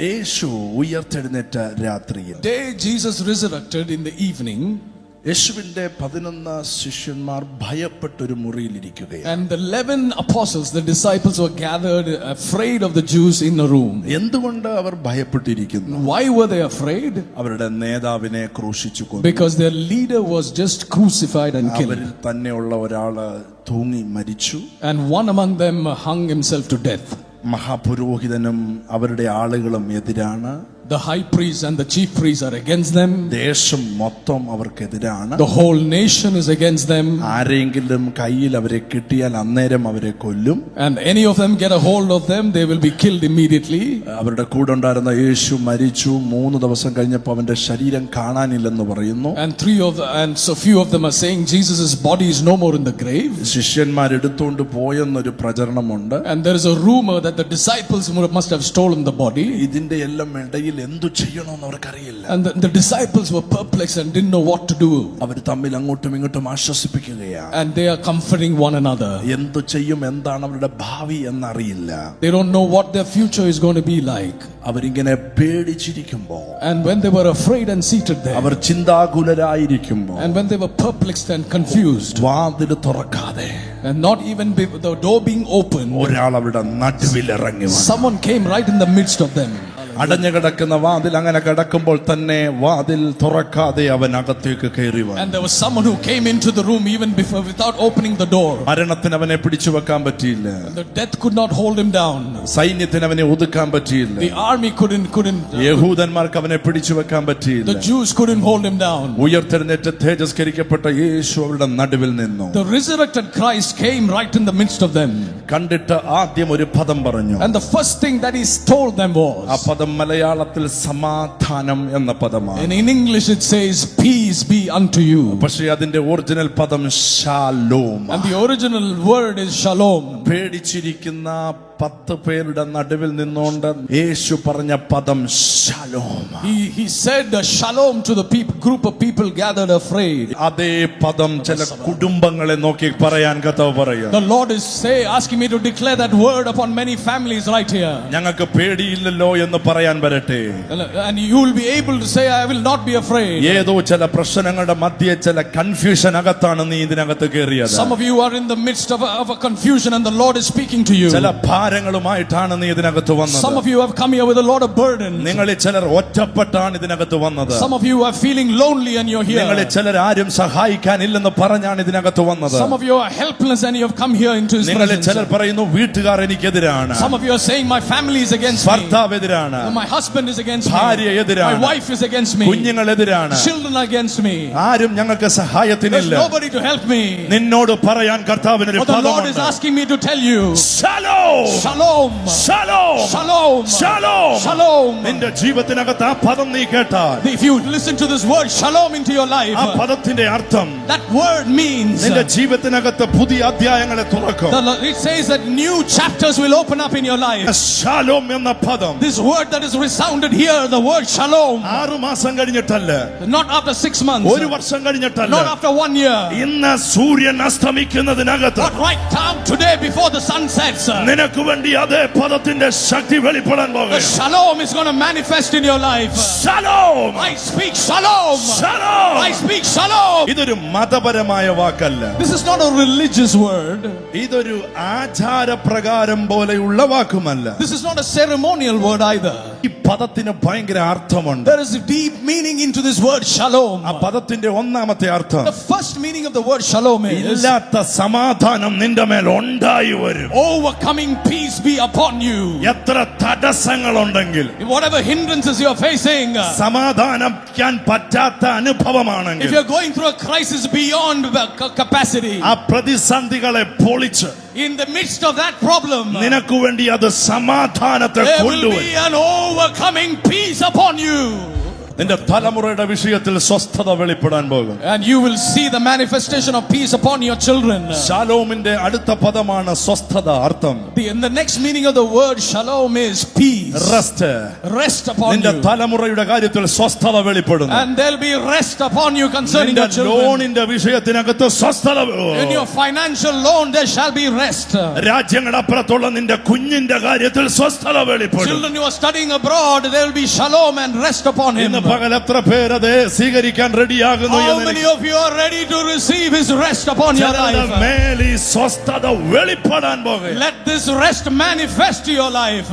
യേശു ഉയർത്തെഴുന്നേറ്റ രാത്രിയിൽ day Jesus resurrected in the evening, യേശുവിന്റെ പതിനൊന്ന് ശിഷ്യന്മാർ ഭയപ്പെട്ടൊരു മുറിയിലിരിക്കുകയാണ് and the 11 apostles, the disciples, were gathered afraid of the Jews in a room. എന്തുകൊണ്ട് അവർ ഭയപ്പെട്ടിരിക്കുന്നു Why were they afraid? അവരുടെ നേതാവിനെ ക്രൂശിച്ചു കൊന്നു Because their leader was just crucified and killed. അവരിൽ തന്നെയുള്ള ഒരാള് തൂങ്ങി മരിച്ചു And one among them hung himself to death. മഹാപുരോഹിതനും അവരുടെ ആളുകളും എതിരാണ്. The high priest and the chief priests are against them. ദേശം മൊത്തം അവർക്കെതിരാണ് The whole nation is against them. ആരെങ്കിലും കയ്യിൽ അവരെ കിട്ടിയാൽ അന്നേരം അവരെ കൊല്ലും And any of them get a hold of them, they will be killed immediately. അവരുടെ കൂടെ ഉണ്ടായിരുന്ന യേശു മരിച്ചു മൂന്ന് ദിവസം കഴിഞ്ഞപ്പോൾ അവന്റെ ശരീരം കാണാനില്ലെന്ന് പറയുന്നു And three of the, and so few of them are saying Jesus' body is no more in the grave. ശിഷ്യന്മാർ എടുത്തുകൊണ്ട് പോയെന്നൊരു പ്രചരണമുണ്ട് And there is a rumor that the disciples must have stolen the body. ഇതിന്റെ എല്ലാം ഇടയിൽ എന്തു ചെയ്യണമെന്ന് അവർക്കറിയില്ല And the, the disciples were perplexed and didn't know what to do. അവർ തമ്മിൽ അങ്ങോട്ടും ഇങ്ങോട്ടും ആശ്വസിപ്പിക്കുകയാണ് And they are comforting one another. എന്തു ചെയ്യും എന്താണ് അവരുടെ ഭാവി എന്നറിയില്ല They don't know what their future is going to be like. അവരിങ്ങനെ പേടിച്ചിരിക്കുമ്പോ And when they were afraid and seated there, our ചിന്താകുലരായിരിക്കുമ്പോ and when they were perplexed and confused, വാതിൽ തുറക്കാതെ and not even be, the door being open, ഒരാൾ അവരുടെ നടുവിൽ ഇറങ്ങി വന്നു. someone came right in the midst of them. അടഞ്ഞു കിടക്കുന്ന വാതിൽ അങ്ങനെ കിടക്കുമ്പോൾ തന്നെ വാതിൽ തുറക്കാതെ അവൻ അകത്തേക്ക് കയറി വന്നു And there was someone who came into the room even before without opening the door. മരണത്തിന് അവനെ പിടിച്ചു വെക്കാൻ പറ്റിയില്ല The death could not hold him down. സൈന്യത്തിന് അവനെ ഒതുക്കാൻ പറ്റിയില്ല The army couldn't couldn't യഹൂദന്മാർക്ക് അവനെ പിടിച്ചു വെക്കാൻ the പറ്റിയില്ല Jews couldn't hold him down. ഉയർത്തെഴുന്നേറ്റ് തേജസ്കരിക്കപ്പെട്ട യേശു അവരുടെ നടുവിൽ നിന്നു The resurrected Christ came right in the midst of them. കണ്ടിട്ട് ആദ്യം ഒരു പദം പറഞ്ഞു And the first thing that he told them ആ was പദം മലയാളത്തിൽ സമാധാനം എന്ന പദമാണ് and in English it says peace be unto you. പക്ഷേ അതിന്റെ ഒറിജിനൽ പദം shalom And the original word is shalom. പേടിച്ചിരിക്കുന്ന പത്ത് പേരുടെ നടുവിൽ നിന്നുകൊണ്ട് യേശു പറഞ്ഞ പദം Shalom He, he said uh, shalom to the peop- group of people gathered afraid. അതേ പദം ചില കുടുംബങ്ങളെ നോക്കി പറയാൻ കഥവ് പറയുക The Lord is say asking me to declare that word upon many families right here. ഞങ്ങൾക്ക് പേടിയില്ലല്ലോ എന്ന് പറയാൻ വരട്ടെ And you will be able to say, I will not be afraid. ഏതോ ചില പ്രശ്നങ്ങളുടെ മധ്യേ ചില കൺഫ്യൂഷൻ അകത്താണ് നീ ഇതിനകത്ത് കയറിയത് Some of you are in the midst of a, of a confusion and the Lord is speaking to you. ചില ഭാരങ്ങളുമായിട്ടാണ് നീ ഇതിനകത്ത് വന്നത് Some of you have come here with a lot of burdens നിങ്ങളിൽ ചിലർ ഒറ്റപ്പെട്ടാണ് ഇതിനകത്ത് വന്നത് Some of you are feeling lonely and you're here നിങ്ങളിൽ. ചിലർ ആരും സഹായിക്കാൻ ഇല്ലെന്ന് പറഞ്ഞാണ് ഇതിനകത്ത് വന്നത് Some of you are helpless and you have come here into His നിങ്ങളിൽ ചിലർ പറയുന്നു വീട്ടുകാർ എനിക്കെതിരാണ് Some of you are saying, My family is against me. ഭർത്താവ് എതിരാണ് My husband is against me ഭാര്യ എതിരാണ് My wife is against me. കുഞ്ഞുങ്ങൾ എതിരാണ് Children are against me. ആരും ഞങ്ങൾക്ക് സഹായത്തിന് സഹായത്തിനില്ല nobody to help me. നിന്നോട് പറയാൻ കർത്താവിന് ഒരു the Lord is പദമുണ്ട് asking me to tell you, Shalom! Shalom. Shalom! Shalom. Shalom! Shalom. നിന്റെ ജീവിതത്തിനകത്ത് ആ പദം നീ കേട്ടാൽ If you listen to this word, shalom into your life, ആ പദത്തിന്റെ അർത്ഥം that word means നിന്റെ ജീവിതത്തിനകത്ത് പുതിയ അധ്യായങ്ങളെ തുറക്കും the- it says that new chapters will open up in your life. Shalom എന്ന പദം This word that is resounded here, the word shalom, ആറു മാസം കഴിഞ്ഞിട്ടല്ല not after six months, ഒരു വർഷം കഴിഞ്ഞിട്ടല്ല not after one year, ഇന്ന് സൂര്യൻ അസ്തമിക്കുന്നതിനകത്ത് but right now, today, before the sun sets, the നിനക്ക് വേണ്ടി അതേ പദത്തിന്റെ ശക്തി വെളിപ്പെടാൻ പോകും shalom is going to manifest in your life. Shalom I speak shalom. Shalom I speak shalom. ഇതൊരു മതപരമായ വാക്കല്ല This is not a religious word. ഇതൊരു ആചാരപ്രകാരം പോലെയുള്ള വാക്കുമല്ല This is not a ceremonial word either. ഈ പദത്തിന് ഭയങ്കര അർത്ഥമുണ്ട് There is a deep meaning into this word shalom. ആ പദത്തിന്റെ ഒന്നാമത്തെ അർത്ഥം The first meaning of the word shalom is ഇല്ലാത്ത സമാധാനം നിന്റെ മേൽ ഉണ്ടായി വരും overcoming peace be upon you. എത്ര തടസ്സങ്ങളുണ്ടെങ്കിൽ Whatever hindrances you're facing, uh, സമാധാനിക്കാൻ പറ്റാത്ത if അനുഭവമാണെങ്കിൽ you're going through a crisis beyond uh, ca- capacity, ആ പ്രതിസന്ധികളെ പൊളിച്ച് in the midst of that problem, നിനക്ക് വേണ്ടി അത് സമാധാനത്തെ there will കൊണ്ടുവരും be an overcoming peace upon you. നിന്റെ തലമുറയുടെ വിഷയത്തിൽ സ്വസ്ഥത വെളിപ്പെടാൻ പോകും And you will see the manifestation of peace upon your children. ശാലോമിന്റെ അടുത്ത പദമാണ് സ്വസ്ഥത അർത്ഥം The, and the next meaning of the word shalom is peace. Rest Rest upon നിന്റെ you. തലമുറയുടെ കാര്യത്തിൽ സ്വസ്ഥത വെളിപ്പെടുന്നു And there'll be rest upon you concerning നിന്റെ your children. ലോണിന്റെ വിഷയത്തിനകത്ത് സ്വസ്ഥത In your financial loan, there shall be rest. രാജ്യങ്ങളപ്പുറത്തുള്ള നിന്റെ കുഞ്ഞിന്റെ കാര്യത്തിൽ സ്വസ്ഥത വെളിപ്പെടും Children who are studying abroad, there will be shalom and rest upon him. ഇന്ന് പകൽ എത്ര പേരത് സ്വീകരിക്കാൻ റെഡിയാകുന്നു How എന്ന് many എനിക്ക് of you are ready to receive his rest upon your ചിലരുടെ life? മേൽ ഈ സ്വസ്ഥത വെളിപ്പെടാൻ പോകുക Let this rest manifest to your life.